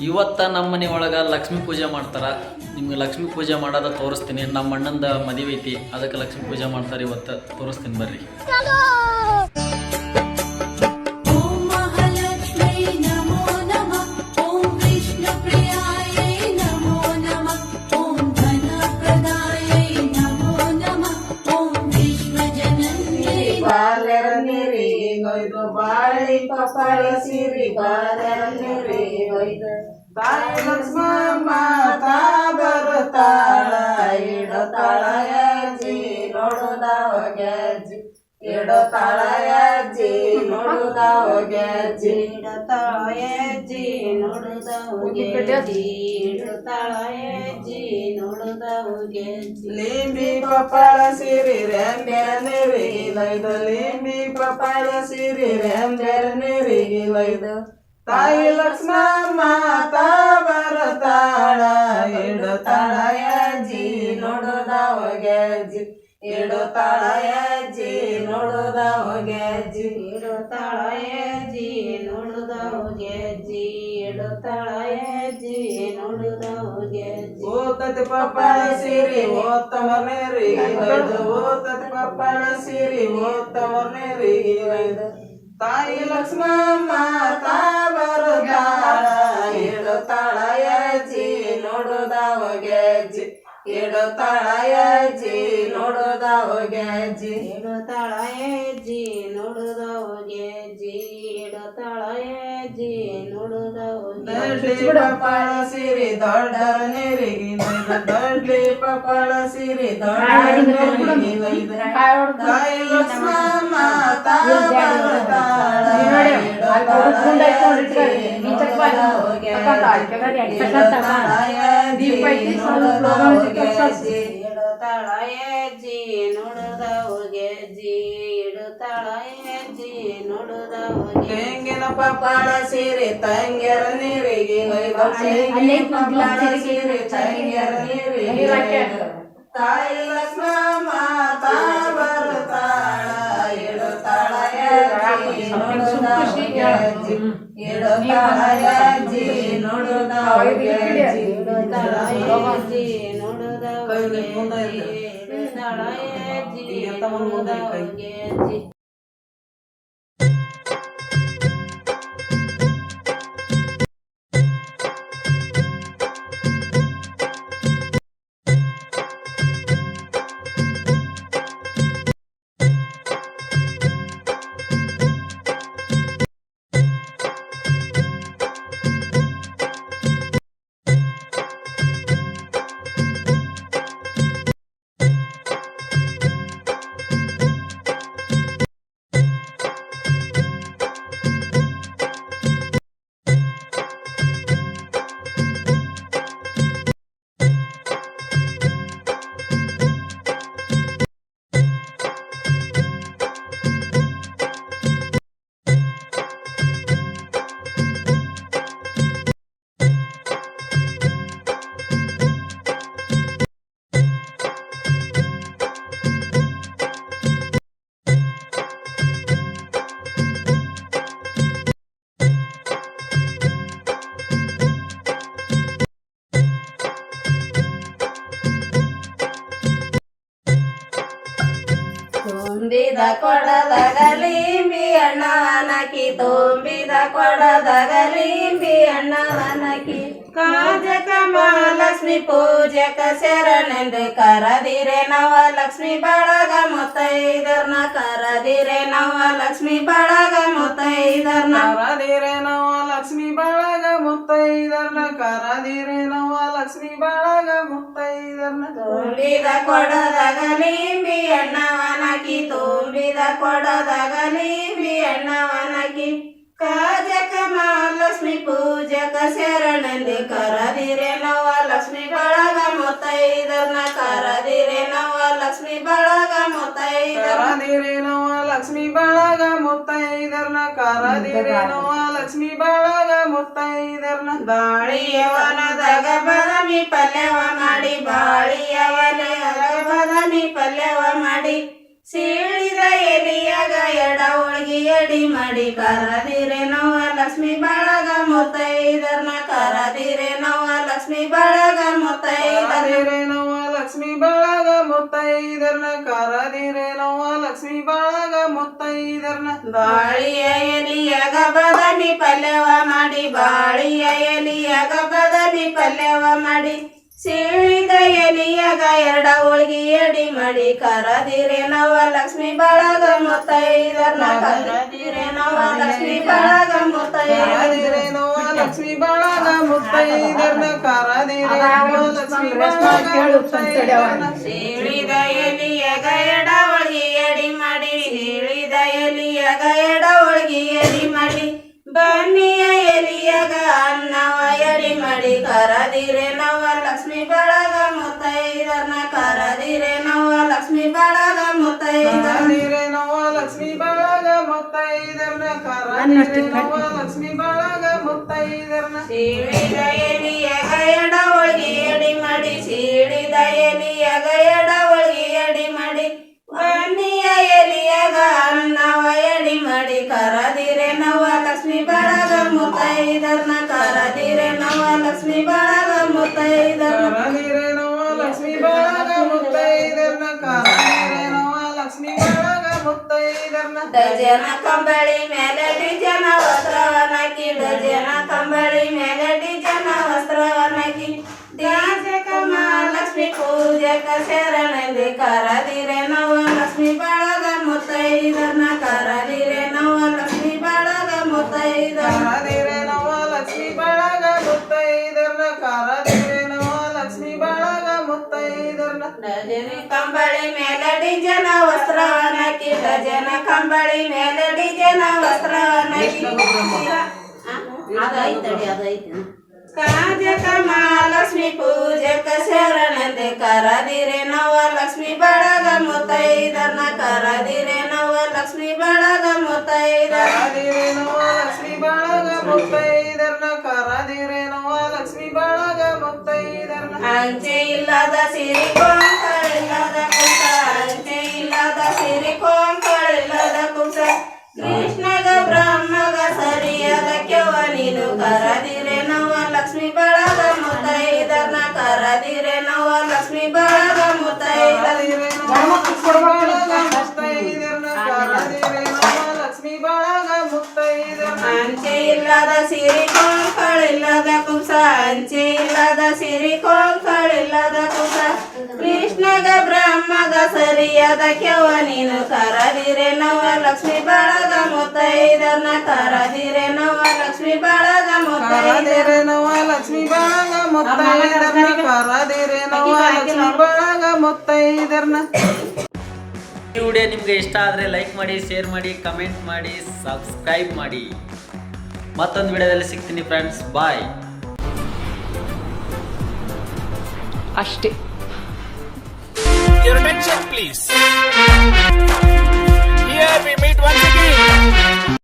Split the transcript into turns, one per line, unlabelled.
ಇವತ್ತ ನಮ್ಮ ಮನೆ ಒಳಗೆ ಲಕ್ಷ್ಮೀ ಪೂಜೆ ಮಾಡ್ತಾರೆ. ನಿಮ್ಗೆ ಲಕ್ಷ್ಮೀ ಪೂಜೆ ಮಾಡೋದ ತೋರಿಸ್ತೀನಿ. ನಮ್ಮ ಅಣ್ಣಂದ ಮದುವೆ ಐತಿ. ಅದಕ್ಕೆ ಲಕ್ಷ್ಮೀ ಪೂಜೆ ಮಾಡ್ತಾರೆ ಇವತ್ತು. ತೋರಿಸ್ತೀನಿ ಬರ್ರಿ.
ತಾಯಿ ಲಕ್ಷ್ಮಮ್ಮ ತಾ ಬರುತ್ತಾಳ ಇಡತಾಳ ಅಜ್ಜಿ ನೋಡುದಾವ ಗೆಜ್ಜಿ ಇಡುತ್ತಾಳ ಅಜ್ಜಿ ನೋಡುದಾವ ಗೆಜ್ಜಿ
ಇಡತಾಳ ಅಜ್ಜಿ ನೋಡುದವು ಇಡತಾಳ ಅಜ್ಜಿ ಹೆಜ್ಜಿ ನೋಡುದವು ಗೆಜ್ಜಿ
ಲಿಂಬಿ ಪಪ್ಪಾಳ ಸಿರಿ ರೆಂಬೆರ ನೀರಿಗಿಲೈದು. ಲಿಂಬಿ ಪಪ್ಪಾಳ ಸಿರಿ ರೆಂಬೆರ ನೀರಿಗಿಲೈದು. ತಾಯಿ ಲಕ್ಷ್ಮಮ್ಮ ತಾ ಬರುತ್ತಾಳ ಇಡುತ್ತಾಳ ಅಜ್ಜಿ ನೋಡುದಾವ ಗೆಜ್ಜಿ ಇಡುತ್ತಾಳ ಅಜ್ಜಿ ನೋಡುದಾವ ಗೆಜ್ಜಿ
ಇಡುತ್ತಾಳ ಹೆಜ್ಜಿ ನೋಡುದವು ಗೆಜ್ಜಿ ಇಡುತ್ತಾಳ ಹೆಜ್ಜಿ ನೋಡುದವು ಗೆಜ್ಜಿ
ಓತತಿ ಪಪ್ಪಳ ಸಿರಿ ಓತ್ತಮ ನೀರಿಗಿಲೈದು ಓತತಿ ಪಪ್ಪಳ ಸಿರಿ ಓತ್ತಮ ನೀರಿಗಿಲೈದು ತಾಯಿ ಲಕ್ಷ್ಮಮ್ಮ ತಾ ಬರುತ್ತಾಳ ಇಡುತ್ತಾಳ ಅಜ್ಜಿ ನೋಡುದಾವ ಗೆಜ್ಜಿ ಇಡುತ್ತಾಳ ಅಜ್ಜಿ ನೋಡುದಾವ ಗೆಜ್ಜಿ
ಇಡುತ್ತಾಳ
ಪಪ್ಪಾಳ ಸಿರಿ ದೊಡ್ಡರ ನೀರಿಗಿಲೈದು ದೊಡ್ಡಿ ಪಪ್ಪಳ ಸಿರಿ ತಾಯಿ ಲಕ್ಷ್ಮಮ್ಮ ತಾ ಬರುತ್ತಾಳ
ಜಿ ಇಡುತ್ತಾಳ ನೋಡುದವು ಗೆಜ್ಜಿ
ತೆಂಗಿನ ಪಪ್ಪಾಳ ಸೀರೆ ತಂಗ್ಯರ ನೀರಿಗೆ ಸೀರೆ ತಂಗ್ಯರ ನೀರಿಗೆ. ತಾಯಿ ಲಕ್ಷ್ಮಮ್ಮ ತಾ ಬರುತ್ತಾಳ ಇಡುತ್ತಾಳ ಅಜ್ಜಿ? ನೋಡುದ ಅಜ್ಜಿ? ಲಿಂಬಿ ಅಣ್ಣವನಕಿ ತುಂಬಿದ ಕೊಡದಾಗ ಲಿಂಬಿ ಅಣ್ಣವನಕಿ ಕಾಜಕ ಮಹಾಲಕ್ಷ್ಮಿ ಪೂಜಕ ಶರಣೆಂದು ಕರದಿರೆ ನವ ಲಕ್ಷ್ಮಿ ಬಳಗ ಮುತ್ತೈದರ್ನ, ಕರದಿರೆ ನವ ಲಕ್ಷ್ಮಿ ಬಳಗ ಮುತ್ತೈದರ್ನ.
ಕರದಿರೆ ನವ ಲಕ್ಷ್ಮಿ ಬಳಗ ಮುತ್ತೈದರ್ನ, ಕರದಿರೆ ನವ ಲಕ್ಷ್ಮಿ ಬಳಗ
ತುಂಬಿದ ಕೊಡದಾಗ ಲಿಂಬಿ ಅಣ್ಣವನಕಿ ತುಂಬಿದ ಕೊಡದಾಗ ಲಿಂಬಿ ಅಣ್ಣವನಕಿ ಕಾಜಕ ಮಹಾಲಕ್ಷ್ಮಿ ಪೂಜಕ ಶರಣೆಂದು ಕರದಿರೆ ನವ ಲಕ್ಷ್ಮಿ ಬಳಗ ಮುತ್ತೈದರ್ನ ಕರದಿರೆ ನವ ಲಕ್ಷ್ಮಿ ಬಳಗ ಮುತ್ತೈದರ್ನ
ಕರದಿರೆ ನವ ಲಕ್ಷ್ಮಿ ಬಳಗ ಮುತ್ತೈದರ್ನ ಕರದಿರೆ ನವ ಲಕ್ಷ್ಮಿ ಬಾಳಗ ಮುತ್ತೈದರ್ನ
ಬಾಳಿಯವನದಾಗ ಬದಮಿ ಪಲ್ಯವ ಮಾಡಿ, ಬಾಳಿಯವನ ಬದಮಿ ಪಲ್ಯವ ಮಾಡಿ, ಸೀಳಿದ ಎಲಿಯಾಗ ಎಡ ಒಳಗಿ ಎಡಿ ಮಾಡಿ ಕರದಿರೆ ನೋವ ಲಕ್ಷ್ಮಿ ಬಾಳಗ ಮುತ್ತೈದರ್ನ ಕರದಿರೆ
ನೋವ ಲಕ್ಷ್ಮಿ ಬಾಳಗ ಮುತ್ತೈದರಿರೆ ನವ ಲಕ್ಷ್ಮಿ ಬಾಳಗ ಮುತ್ತೈದರ್ನ ಕರದಿರೆ ನೋವ
ಬಾಳಿಯ ಎಲಿಯ ಬದನಿ ಪಲ್ಯವ ಮಾಡಿ ಬಾಳಿಯ ಎಲಿಯ ಬದನಿ ಪಲ್ಯವ ಮಾಡಿ ಸೀಳಿಗ ಎಲಿಯಾಗ ಎರಡ ಹೋಳ್ಗಿ ಎಡಿ ಮಾಡಿ ಕರದಿರೆ ನವ ಲಕ್ಷ್ಮಿ ಬಾಳಗ ಮುತ್ತೈದರ್ನ ಕರದಿರೆ ನವ ಲಕ್ಷ್ಮಿ ಬಾಳಗ ಮುತ್ತೈದರ್ನ
ನವ ಲಕ್ಷ್ಮಿ ಬಾಳಗ ಮುತ್ತೈದರ್ನ ಕರದಿರೇನವ್ವ ಲಕ್ಷ್ಮಿ ಬಾಳಗ
ಸೀಳಿದ ಎಲಿಯಾಗ ಎಡ ಎಲಿಯಾಗ ಎಡ ಹೋಳ್ಗಿ ಎಡಿ ಮಾಡಿ ಬನ್ನಿಯ ಎಲಿಯಾಗ ಅನ್ನವ ಎಡಿ ಮಾಡಿ ಕರದಿರೆ ನವ ಲಕ್ಷ್ಮಿ ಬಳಗ ಮುತ್ತೈದರ್ನ ಕರದಿರೆ ನವ ಲಕ್ಷ್ಮಿ ಬಳಗ ಮುತ್ತೈದರ್ನ
ನವ ಲಕ್ಷ್ಮಿ ಬಳಗ ಮುತ್ತೈದರ್ನ ಕರದಿರೇನವ್ವ ಲಕ್ಷ್ಮಿ ಬಳಗ ಮುತ್ತೈದರ್ನ.
ಸೀಳಿದ ಎಲಿಯಾಗ ಎಡ ಹೋಳ್ಗಿ ಎಡಿ ಮಾಡಿ ಸೀಳಿದ ಎಲಿಯಾಗ ಎಡ ಹೋಳ್ಗಿ ಎಡಿ ಮಾಡಿ ನವ ಲಕ್ಷ್ಮಿ ಬಳಗ ಮುತ್ತೈದರ್ನ
ಕರದಿರೇನವ್ವ ಲಕ್ಷ್ಮಿ ಬಾಳಗ ಮುತ್ತೈದರ್ನ ಕರದಿರೇನವ್ವ ಲಕ್ಷ್ಮಿ ಬಾಳಗ ಮುತ್ತೈದರ್ನ
ಡಜನ ಕಂಬಳಿ ಮೇಲೆ ಡಿಜನ ವಸ್ತ್ರವನ್ನಕಿ ಡಜನ ಕಂಬಳಿ ಮೇಲೆ ಡಿಜನ ವಸ್ತ್ರವನ್ನಕಿ ದ್ಯಾಜಕ ಮಹಾಲಕ್ಷ್ಮಿ ಪೂಜಕ ಶರಣೆಂದು ಕರದಿರೆ ವಸ್ತ್ರವನ್ನಕಿ ಡಜನ ಕಂಬಳಿ ಮೇಲೆ ಡಿಜನ ವಸ್ತ್ರವನ್ನಕಿ ಅದೈತಡಿ ಅದೈತಿ ಕಾಜಕ ಮಹಾಲಕ್ಷ್ಮಿ ಪೂಜಕ ಶರಣಂದೆ ಕರದಿರೆ ನವ ಲಕ್ಷ್ಮಿ ಬಳಗ ಮುತ್ತೈದರ್ನ ಕರದಿರೆ ನವ ಲಕ್ಷ್ಮಿ ಬಳಗ ಮುತ್ತೈದರ್
ಕರದಿರೇನವ್ವ ಲಕ್ಷ್ಮಿ ಬಾಳಗ ಮುತ್ತೈದರ್ನ ಕರದಿರೇನವ್ವ ಲಕ್ಷ್ಮಿ ಬಾಳಗ ಮುತ್ತೈದರ್ನ
ಅಂಚೆ ಇಲ್ಲದ ಸಿರಿ ಕೊಂಕಳಿಲ್ಲದ ಅಂಚೆ ಇಲ್ಲದ ಸಿರಿ ಕೊಂಕಳಿಲ್ಲದ ಕುಸ ಅಂಚೆ ಇಲ್ಲದ ಸಿರಿ ಕೊಂಕಳಿಲ್ಲದ ಕುಸ. ಕೃಷ್ಣಗ ಬ್ರಹ್ಮಗ ಸರಿಯಾದ ಕೆವ ನೀನು ಕರದಿರೆ ನವ ಲಕ್ಷ್ಮಿ ಬಳಗ ಮುತ್ತೈದರ್ನ ಕರದಿರೆ ನವ ಲಕ್ಷ್ಮಿ ಬಳಗ ಮುತ್ತೈದರೆ
ನವ ಲಕ್ಷ್ಮಿ ಬಾಳಗ ಮುತ್ತೈದರ್ನ ಕರದಿರೆ ನವ ಲಕ್ಷ್ಮಿ ಬಾಳಗ ಮುತ್ತೈದರ್ನ
ಈ ವಿಡಿಯೋ ನಿಮಗೆ ಇಷ್ಟ ಆದರೆ ಲೈಕ್ ಮಾಡಿ ಶೇರ್ ಮಾಡಿ ಕಮೆಂಟ್ ಮಾಡಿ ಸಬ್ಸ್ಕ್ರೈಬ್ ಮಾಡಿ ಮತ್ತೊಂದು ವಿಡಿಯೋದಲ್ಲಿ ಸಿಗ್ತೀನಿ ಫ್ರೆಂಡ್ಸ್ ಬಾಯ್
ಅಷ್ಟೇ
Your attention, please. Here we meet once again.